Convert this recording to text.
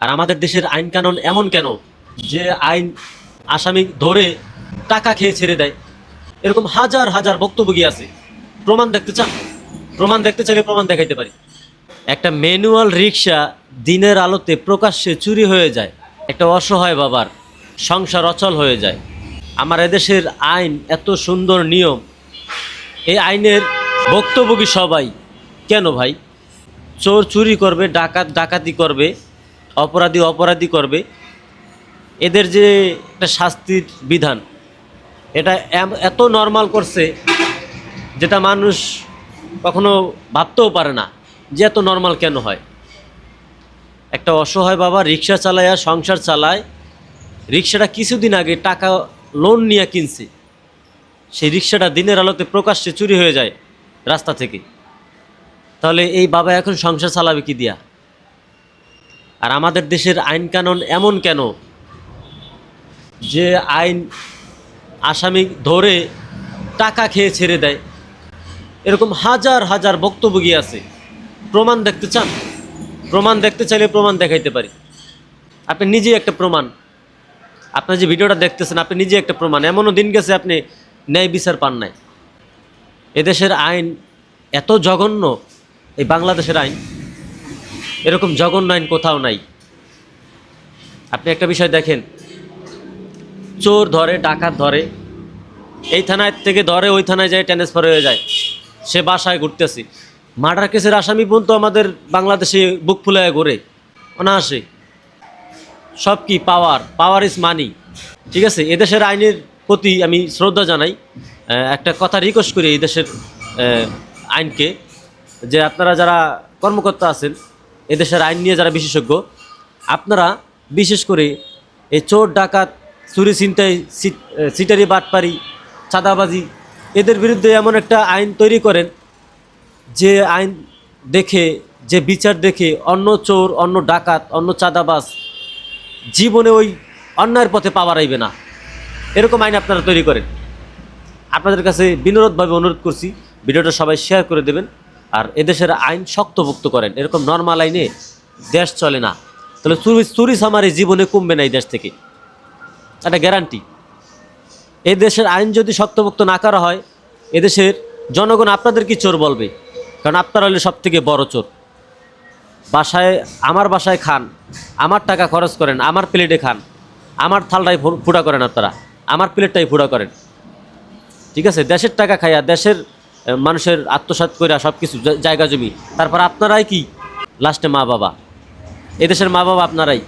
আর আমাদের দেশের আইন কানুন এমন কেন যে আইন আসামি ধরে টাকা খেয়ে ছেড়ে দেয়? এরকম হাজার হাজার ভুক্তভোগী আছে। প্রমাণ দেখতে চান? প্রমাণ দেখতে চাইলে প্রমাণ দেখাইতে পারি। একটা ম্যানুয়াল রিক্সা দিনের আলোতে প্রকাশ্যে চুরি হয়ে যায়। একটা অসহায় বাবার সংসার অচল হয়ে যায়। আমার এদেশের আইন এত সুন্দর নিয়ম। এই আইনের ভুক্তভোগী সবাই কেন ভাই? চোর চুরি করবে, ডাকাত ডাকাতি করবে অপরাধী অপরাধী করবে। এদের যে একটা শাস্তির বিধান, এটা এত নর্মাল করছে যেটা মানুষ কখনো ভাবতেও পারে না যে এত নর্মাল কেন হয়। একটা অসহায় বাবা রিক্সা চালায় আর সংসার চালায়, রিক্সাটা কিছুদিন আগে টাকা লোন নিয়ে কিনছে। সেই রিক্সাটা দিনের আলোতে প্রকাশ্যে চুরি হয়ে যায় রাস্তা থেকে। তাহলে এই বাবা এখন সংসার চালাবে কি দিয়া? আর আমাদের দেশের আইন কানুন এমন কেন যে আইন আসামি ধরে টাকা খেয়ে ছেড়ে দেয়? এরকম হাজার হাজার ভুক্তভোগী আছে। প্রমাণ দেখতে চান? প্রমাণ দেখতে চাইলে প্রমাণ দেখাইতে পারি। আপনি নিজেই একটা প্রমাণ। আপনার যে ভিডিওটা দেখতেছেন, আপনি নিজে একটা প্রমাণ। এমনও দিন গেছে আপনি ন্যায় বিচার পান নাই। এদেশের আইন এত জঘন্য, এই বাংলাদেশের আইন। এরকম জঘন্য আইন কোথাও নাই। আপনি একটা বিষয় দেখেন, চোর ধরে, ডাকাত ধরে, এই থানায় থেকে ধরে, ওই থানায় যায় ট্রান্সফার হয়ে যায়, সে বাসায় ঘুরতেছে। মার্ডার কেসের আসামি পর্যন্ত আমাদের বাংলাদেশে বুক ফুলায় ঘুরে, অনায়াসে। সব কি পাওয়ার পাওয়ার ইজ মানি ঠিক আছে? এদেশের আইনের প্রতি আমি শ্রদ্ধা জানাই। একটা কথা রিকোয়েস্ট করি এই দেশের আইনকে, যে আপনারা যারা কর্মকর্তা আছেন এদেশের আইন নিয়ে যারা বিশেষজ্ঞ, আপনারা বিশেষ করে এই চোর, ডাকাত, চুরি, ছিনতাই সিটারি বাটপারি, চাঁদাবাজি, এদের বিরুদ্ধে এমন একটা আইন তৈরি করেন যে আইন দেখে, যে বিচার দেখে অন্য চোর, অন্য ডাকাত, অন্য চাঁদাবাজ জীবনে ওই অন্যায়ের পথে পাওয়া রাইবে না। এরকম আইন আপনারা তৈরি করেন। আপনাদের কাছে বিনোদভাবে অনুরোধ করছি, ভিডিওটা সবাই শেয়ার করে দেবেন। আর এদেশের আইন শক্তভুক্ত করেন। এরকম নর্মাল আইনে দেশ চলে না। তাহলে চুরি চুরি সামারি জীবনে কমবে না এই দেশ থেকে। একটা গ্যারান্টি এই দেশের আইন যদি শক্তভুক্ত না করা হয় এদেশের জনগণ আপনাদের কি চোর বলবে? কারণ আপনারা হলে সব থেকে বড় চোর। বাসায় আমার বাসায় খান, আমার টাকা খরচ করেন, আমার প্লেটে খান, আমার থালটাই ফুটা করেন আপনারা, আমার প্লেটটাই ফুটা করেন। ঠিক আছে? দেশের টাকা খাইয়া দেশের মানুষের আত্মসাত কইরা সব কিছু জায়গা জমি। তারপর আপনারাই কি? লাস্টে মা বাবা এদেশের মা বাবা আপনারাই?